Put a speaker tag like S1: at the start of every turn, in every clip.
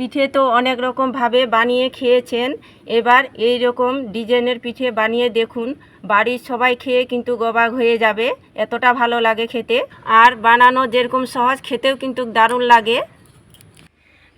S1: পিঠে তো অনেক রকমভাবে বানিয়ে খেয়েছেন। এবার এই রকম ডিজাইনের পিঠে বানিয়ে দেখুন, বাড়ির সবাই খেয়ে কিন্তু গবাগ হয়ে যাবে, এতটা ভালো লাগে খেতে। আর বানানো যেরকম সহজ, খেতেও কিন্তু দারুণ লাগে।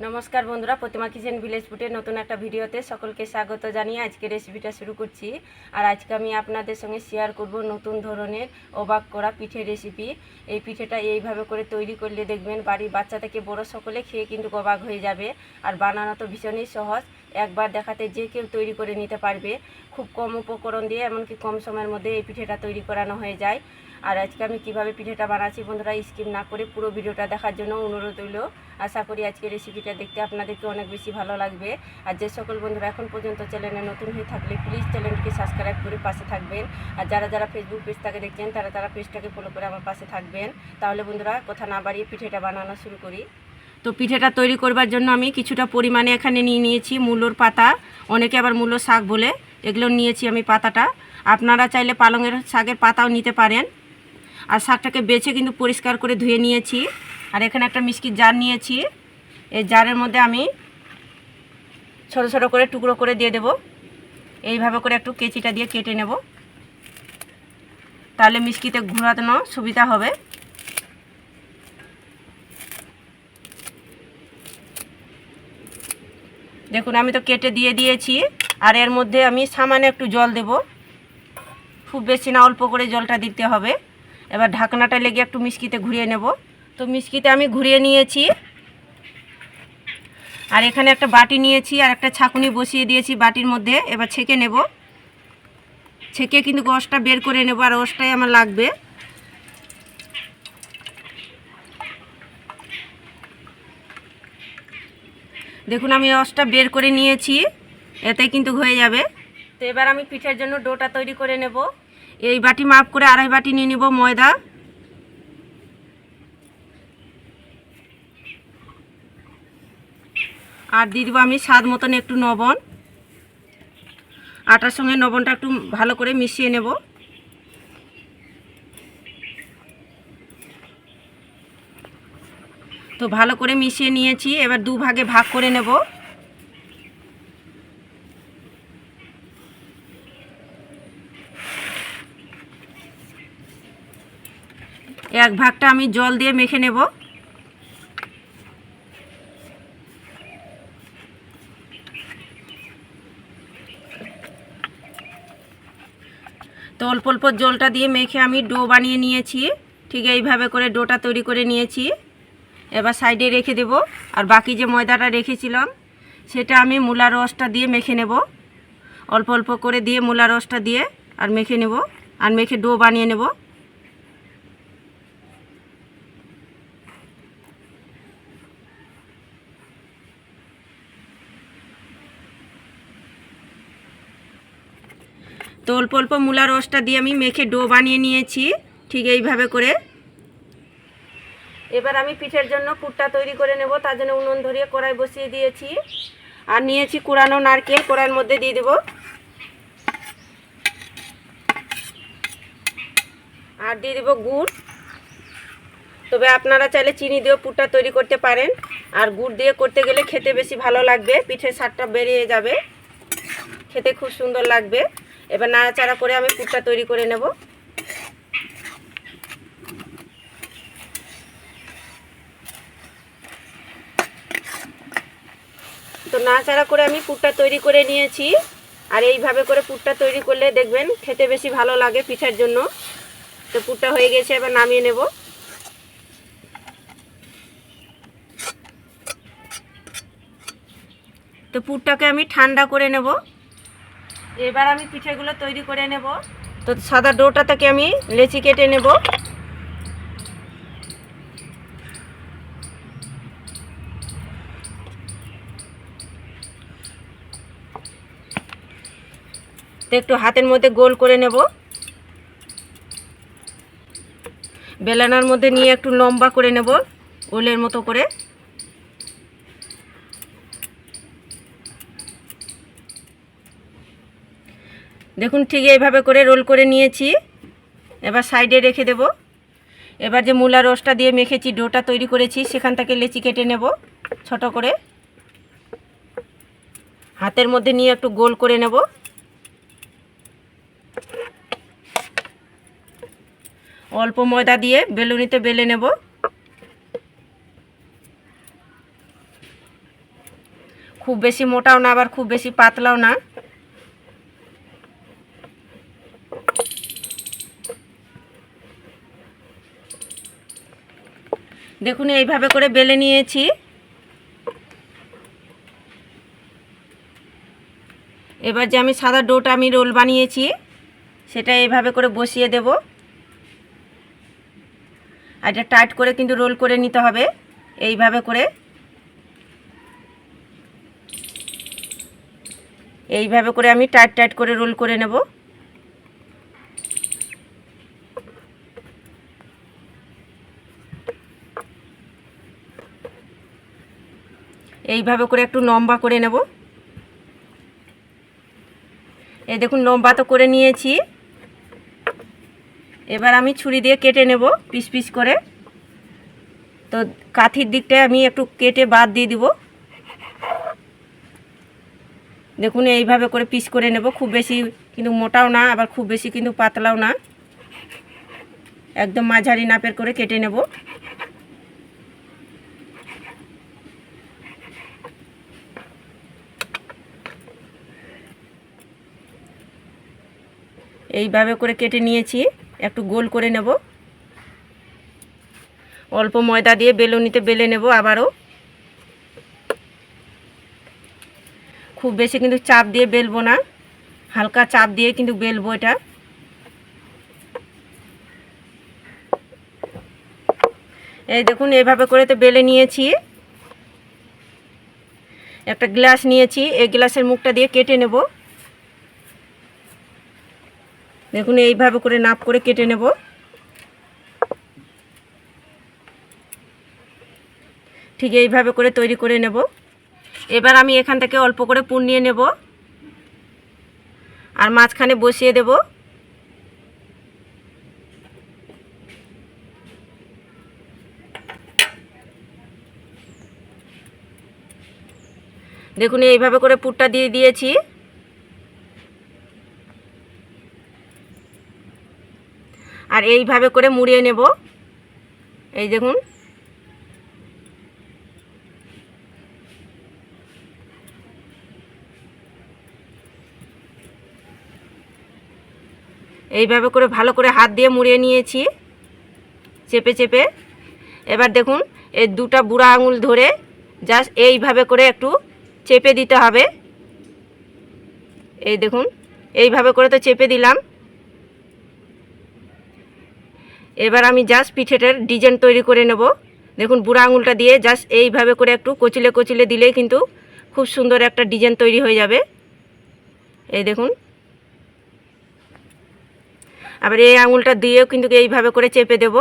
S1: নমস্কার বন্ধুরা, প্রতিমা কিচেন ভিলেজ ফুটের নতুন একটা ভিডিওতে সকলকে স্বাগত জানিয়ে আজকে রেসিপিটা শুরু করছি। আর আজকে আমি আপনাদের সঙ্গে শেয়ার করব নতুন ধরনের অবাক করা পিঠের রেসিপি এই পিঠেটা এইভাবে করে তৈরি করলে দেখবেন বাড়ির বাচ্চা থেকে বড় সকলে খেয়ে কিন্তু অবাক হয়ে যাবে। আর বানানো তো ভীষণই সহজ, একবার দেখাতে যে কেউ তৈরি করে নিতে পারবে। খুব কম উপকরণ দিয়ে, এমনকি কম সময়ের মধ্যে এই পিঠেটা তৈরি করানো হয়ে যায়। আর আজকে আমি কীভাবে পিঠেটা বানাচ্ছি বন্ধুরা স্কিপ না করে পুরো ভিডিওটা দেখার জন্য অনুরোধ রইল। আশা করি আজকে রেসিপিটা দেখতে আপনাদেরকে অনেক বেশি ভালো লাগবে। আর যে সকল বন্ধুরা এখন পর্যন্ত চ্যানেলে নতুন হয়ে থাকলে প্লিজ চ্যানেলটিকে সাবস্ক্রাইব করে পাশে থাকবেন। আর যারা যারা ফেসবুক পেজটাকে দেখছেন, তারা তারা পেজটাকে ফলো করে আমার পাশে থাকবেন। তাহলে বন্ধুরা, কথা না বাড়িয়ে পিঠেটা বানানো শুরু করি। তো পিঠেটা তৈরি করবার জন্য আমি কিছুটা পরিমাণে এখানে নিয়ে নিয়েছি মূলোর পাতা। অনেকে আবার মূলো শাক বলে, এগুলো নিয়েছি আমি পাতাটা। আপনারা চাইলে পালংয়ের শাকের পাতাও নিতে পারেন। আর শাকটাকে বেছে কিন্তু পরিষ্কার করে ধুয়ে নিয়েছি। আর এখানে একটা মিষ্টির জার নিয়েছি। এই জারের মধ্যে আমি ছোট ছোট করে টুকরো করে দিয়ে দেব। এইভাবে করে একটু কেচিটা দিয়ে কেটে নেব। তাহলে মিষ্টিতে ঘোরানো সুবিধা হবে। দেখুন, আমি তো কেটে দিয়ে দিয়েছি। আর এর মধ্যে আমি সামান্য একটু জল দেব। খুব বেশি না, অল্প করে জলটা দিতে হবে। এবার ঢাকনাটা লেগে একটু মিষ্কিতে ঘুরিয়ে নেব। তো মিষ্কিতে আমি ঘুরিয়ে নিয়েছি। আর এখানে একটা বাটি নিয়েছি আর একটা ছাকুনি বসিয়ে দিয়েছি বাটির মধ্যে। এবার ছেঁকে নেব। ছেঁকে কিন্তু রসটা বের করে নেব আর রসটাই আমার লাগবে। দেখুন, আমি রসটা বের করে নিয়েছি। এতে কিন্তু হয়ে যাবে। তো এবার আমি পিঠের জন্য ডোটা তৈরি করে নেব। এই বাটি মাপ করে আড়াই বাটি নিয়ে নিব ময়দা। আর দিয়ে দিব আমি স্বাদ মতন একটু লবণ আটার সঙ্গে লবণটা একটু ভালো করে মিশিয়ে নেব। তো ভালো করে মিশিয়ে নিয়েছি, এবার দু ভাগে ভাগ করে নেব। এক ভাগটা আমি জল দিয়ে মেখে নেব। তো অল্প অল্প জলটা দিয়ে মেখে আমি ডো বানিয়ে নিয়েছি। ঠিক এইভাবে করে ডোটা তৈরি করে নিয়েছি। এবার সাইডে রেখে দেব। আর বাকি যে ময়দাটা রেখেছিলাম, সেটা আমি মূলা রসটা দিয়ে মেখে নেব। অল্প অল্প করে দিয়ে মূলা রসটা দিয়ে আর মেখে নেব। আর মেখে ডো বানিয়ে নেব। তো অল্প অল্প মূলা রসটা দিয়ে আমি মেখে ডো বানিয়ে নিয়েছি, ঠিক এইভাবে করে। এবার আমি পিঠের জন্য পুরটা তৈরি করে নেব, তার জন্য উনুন ধরিয়ে কড়াই বসিয়ে দিয়েছি। আর নিয়েছি কুড়ানো নারকেল, কড়াইয়ের মধ্যে দিয়ে দেব। আর দিয়ে দেবো গুড়। তবে আপনারা চাইলে চিনি দিয়েও পুরটা তৈরি করতে পারেন। আর গুড় দিয়ে করতে গেলে খেতে বেশি ভালো লাগবে, পিঠের স্বাদটা বেরিয়ে যাবে। খেতে খুব সুন্দর লাগবে। এবার নাড়াচাড়া করে আমি পুরটা তৈরি করে নেব। তো নাড়াচাড়া করে আমি পুরটা তৈরি করে নিয়েছি। আর এইভাবে করে পুরটা তৈরি করলে দেখবেন খেতে বেশি ভালো লাগে পিঠার জন্য। তো পুরটা হয়ে গেছে, এবার নামিয়ে নেব। তো পুরটাকে আমি ঠান্ডা করে নেব। এবার আমি পিঠেগুলো তৈরি করে নেব। তো সাদা ডোটা থেকে আমি লেচি কেটে নেব। তো একটু হাতের মধ্যে গোল করে নেব। বেলানার মধ্যে নিয়ে একটু লম্বা করে নেব, ওলের মতো করে। দেখুন ঠিক এইভাবে করে রোল করে নিয়েছি। এবার সাইডে রেখে দেব। এবার যে মূলা রসটা দিয়ে মেখেছি, ডোটা তৈরি করেছি, সেখান থেকে লেচি কেটে নেব ছোট করে। হাতের মধ্যে নিয়ে একটু গোল করে নেব। অল্প ময়দা দিয়ে বেলুনিতে বেলে নেব। খুব বেশি মোটাও না, আবার খুব বেশি পাতলাও না। দেখুন, এইভাবে করে বেলে নিয়েছি। এবার যে আমি সাদা ডোটা আমি রোল বানিয়েছি, সেটা এইভাবে করে বসিয়ে দেব। আর এটা টাইট করে কিন্তু রোল করে নিতে হবে, এইভাবে করে। এইভাবে করে আমি টাইট টাইট করে রোল করে নেব। এইভাবে করে একটু লম্বা করে নেব। এই দেখুন, লম্বা তো করে নিয়েছি। এবার আমি ছুরি দিয়ে কেটে নেব পিস পিস করে। তো কাঠির দিকটায় আমি একটু কেটে বাদ দিয়ে দিব। দেখুন, এইভাবে করে পিস করে নেব। খুব বেশি কিন্তু মোটাও না, আবার খুব বেশি কিন্তু পাতলাও না। একদম মাঝারি নাপের করে কেটে নেব। এইভাবে করে কেটে নিয়েছি। একটু গোল করে নেব। অল্প ময়দা দিয়ে বেলুনিতে বেলে নেব আবারও। খুব বেশি কিন্তু চাপ দিয়ে বেলবো না। হালকা চাপ দিয়ে কিন্তু বেলবো এটা। এই দেখুন, এভাবে করে তো বেলে নিয়েছি। একটা গ্লাস নিয়েছি। এই গ্লাসের মুখটা দিয়ে কেটে নেব। দেখুন, এইভাবে করে নাপ করে কেটে নেব। ঠিক এইভাবে করে তৈরি করে নেব। এবার আমি এখান থেকে অল্প করে পুর নিয়ে নেব। আর মাঝখানে বসিয়ে দেব। দেখুন, এইভাবে করে পুরটা দিয়ে দিয়েছি। আর এইভাবে করে মুড়িয়ে নেব। এই দেখুন। এইভাবে করে ভালো করে হাত দিয়ে মুড়িয়ে নিয়েছি। চেপে চেপে। এবার দেখুন, এই দুটা বুড়া আঙুল ধরে জাস্ট এইভাবে করে একটু চেপে দিতে হবে। এই দেখুন, এইভাবে করে তো চেপে দিলাম। এবার আমি জাস্ট পিঠেটার ডিজাইন তৈরি করে নেব। দেখুন, বুড়া আঙুলটা দিয়ে জাস্ট এইভাবে করে একটু কচিলে কচিলে দিলেই কিন্তু খুব সুন্দর একটা ডিজাইন তৈরি হয়ে যাবে। এই দেখুন। আবার এই আঙুলটা দিয়েও কিন্তু এইভাবে করে চেপে দেব।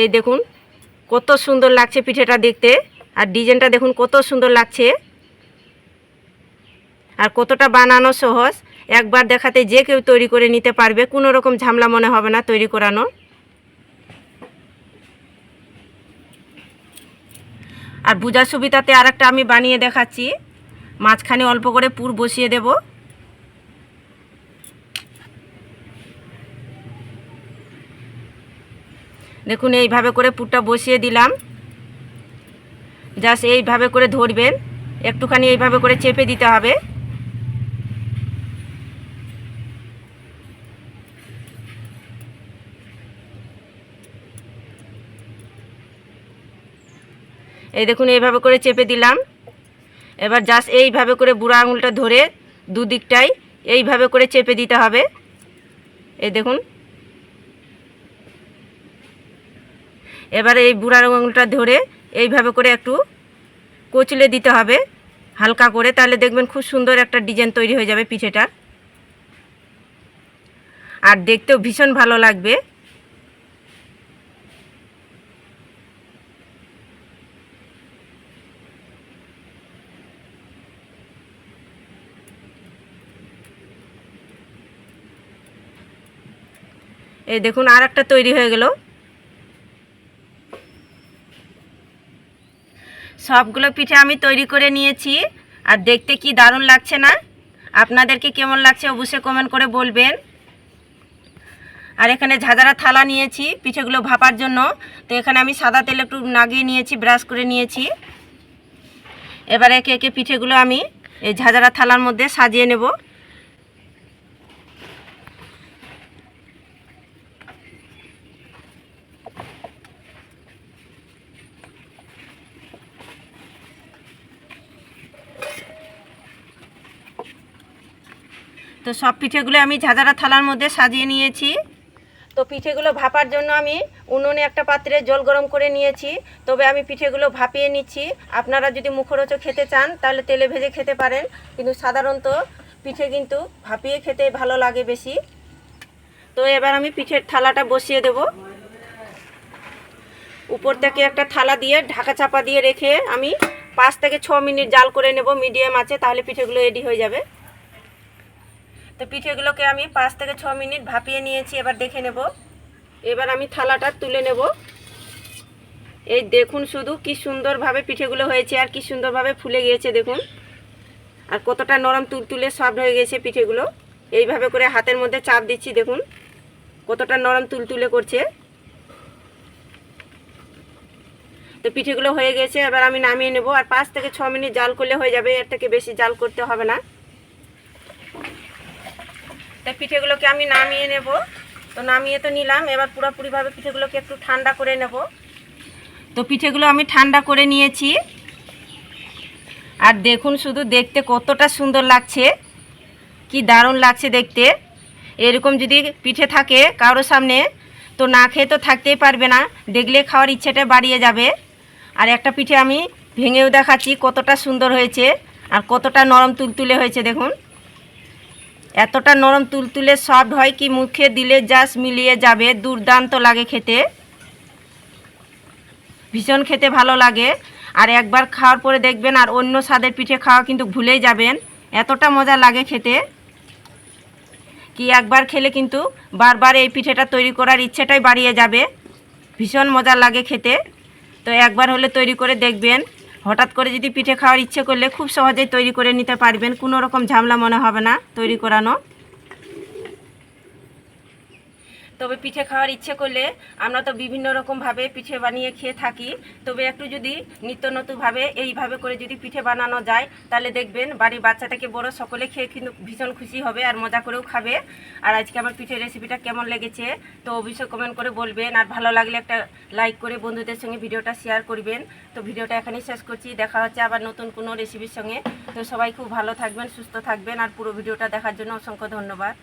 S1: এই দেখুন, কত সুন্দর লাগছে পিঠেটা দেখতে। আর ডিজাইনটা দেখুন, কত সুন্দর লাগছে। আর কতটা বানানো সহজ, একবার দেখাতে যে কেউ তৈরি করে নিতে পারবে, কোনো রকম ঝামলা মনে হবে না তৈরি করানো। আর বুঝার সুবিধাতে আর একটা আমি বানিয়ে দেখাচ্ছি। মাঝখানে অল্প করে পুর বসিয়ে দেব। দেখুন, এইভাবে করে পুরটা বসিয়ে দিলাম। জাস্ট এইভাবে করে ধরবেন। একটুখানি এইভাবে করে চেপে দিতে হবে। এই দেখুন, এইভাবে করে চেপে দিলাম। এবার জাস্ট এইভাবে করে বুড়া আঙুলটা ধরে দুদিকটাই এইভাবে করে চেপে দিতে হবে। এই দেখুন। এবার এই বুড়া আঙুলটা ধরে এইভাবে করে একটু কচলে দিতে হবে, হালকা করে। তাহলে দেখবেন খুব সুন্দর একটা ডিজাইন তৈরি হয়ে যাবে পিঠেটা আর দেখতেও ভীষণ ভালো লাগবে। এই দেখুন আর একটা তৈরি হয়ে গেল। সবগুলো পিঠে আমি তৈরি করে নিয়েছি। আর দেখতে কি দারুণ লাগছে না? আপনাদেরকে কেমন লাগছে অবশ্যই কমেন্ট করে বলবেন। আর এখানে ঝাঁঝারা থালা নিয়েছি পিঠেগুলো ভাপার জন্য। তো এখানে আমি সাদা তেল একটু নাগিয়ে নিয়েছি ব্রাশ করে নিয়েছি। এবারে একে একে পিঠেগুলো আমি এই ঝাঁঝারা থালার মধ্যে সাজিয়ে নেব। তো সব পিঠেগুলো আমি ঝাঁঝারা থালার মধ্যে সাজিয়ে নিয়েছি। তো পিঠেগুলো ভাপার জন্য আমি উনুনে একটা পাত্রে জল গরম করে নিয়েছি। তবে আমি পিঠেগুলো ভাপিয়ে নিচ্ছি। আপনারা যদি মুখরোচক খেতে চান, তাহলে তেলে ভেজে খেতে পারেন। কিন্তু সাধারণত পিঠে কিন্তু ভাপিয়ে খেতে ভালো লাগে বেশি। তো এবার আমি পিঠের থালাটা বসিয়ে দেব। উপর থেকে একটা থালা দিয়ে ঢাকা চাপা দিয়ে রেখে আমি পাঁচ থেকে ছ মিনিট জাল করে নেব। মিডিয়াম আছে, তাহলে পিঠেগুলো রেডি হয়ে যাবে। তো পিঠেগুলোকে আমি পাঁচ থেকে ছ মিনিট ভাপিয়ে নিয়েছি, এবার দেখে নেব। এবার আমি থালাটা তুলে নেব। এই দেখুন শুধু কি সুন্দরভাবে পিঠেগুলো হয়েছে আর কি সুন্দরভাবে ফুলে গিয়েছে, দেখুন। আর কতটা নরম তুলতুলে সফট হয়ে গেছে পিঠেগুলো। এইভাবে করে হাতের মধ্যে চাপ দিচ্ছি, দেখুন। কতটা নরম তুলতুলে করছে। তো পিঠেগুলো হয়ে গেছে, এবার আমি নামিয়ে নেব। আর পাঁচ থেকে ছ মিনিট জাল করলে হয়ে যাবে, এর থেকে বেশি জাল করতে হবে না। তো পিঠেগুলোকে আমি নামিয়ে নেব। তো নামিয়ে তো নিলাম, এবার পুরোপুরিভাবে পিঠেগুলোকে একটু ঠান্ডা করে নেব। তো পিঠেগুলো আমি ঠান্ডা করে নিয়েছি। আর দেখুন শুধু দেখতে কতটা সুন্দর লাগছে, কি দারুণ লাগছে দেখতে। এরকম যদি পিঠে থাকে কারোর সামনে, তো না খেয়ে তো থাকতেই পারবে না। দেখলে খাওয়ার ইচ্ছেটা বাড়িয়ে যাবে। আর একটা পিঠে আমি ভেঙেও দেখাচ্ছি কতটা সুন্দর হয়েছে, আর কতটা নরম তুলতুলে হয়েছে দেখুন। এতটা নরম তুলতুলে সফট হয় কি মুখে দিলে জাস্ট মিলিয়ে যাবে? দুর্দান্ত লাগে খেতে। ভীষণ খেতে ভালো লাগে। আর একবার খাওয়ার পরে দেখবেন আর অন্য স্বাদের পিঠে খাওয়া কিন্তু ভুলেই যাবেন। এতটা মজা লাগে খেতে। কি একবার খেলে কিন্তু বারবার এই পিঠেটা তৈরি করার ইচ্ছেটাই বাড়িয়ে যাবে। ভীষণ মজা লাগে খেতে। তো একবার হলে তৈরি করে দেখবেন। হঠাৎ করে যদি পিঠে খাওয়ার ইচ্ছে করলে খুব সহজেই তৈরি করে নিতে পারবেন। কোনো রকম ঝামেলা মনে হবে না তৈরি করানো। তবে পিঠে খাওয়ার ইচ্ছে করলে আমরা তো বিভিন্ন রকমভাবে পিঠে বানিয়ে খেয়ে থাকি। তবে একটু যদি নিত্য নতুনভাবে এইভাবে করে যদি পিঠে বানানো যায়, তাহলে দেখবেন বাড়ির বাচ্চা থেকে বড় সকলে খেয়ে কিন্তু ভীষণ খুশি হবে আর মজা করেও খাবে। আর আজকে আমার পিঠের রেসিপিটা কেমন লেগেছে, তো অবশ্যই কমেন্ট করে বলবেন। আর ভালো লাগলে একটা লাইক করে বন্ধুদের সঙ্গে ভিডিওটা শেয়ার করবেন। তো ভিডিওটা এখানেই শেষ করছি। দেখা হচ্ছে আবার নতুন কোনো রেসিপির সঙ্গে। তো সবাই খুব ভালো থাকবেন, সুস্থ থাকবেন। আর পুরো ভিডিওটা দেখার জন্য অসংখ্য ধন্যবাদ।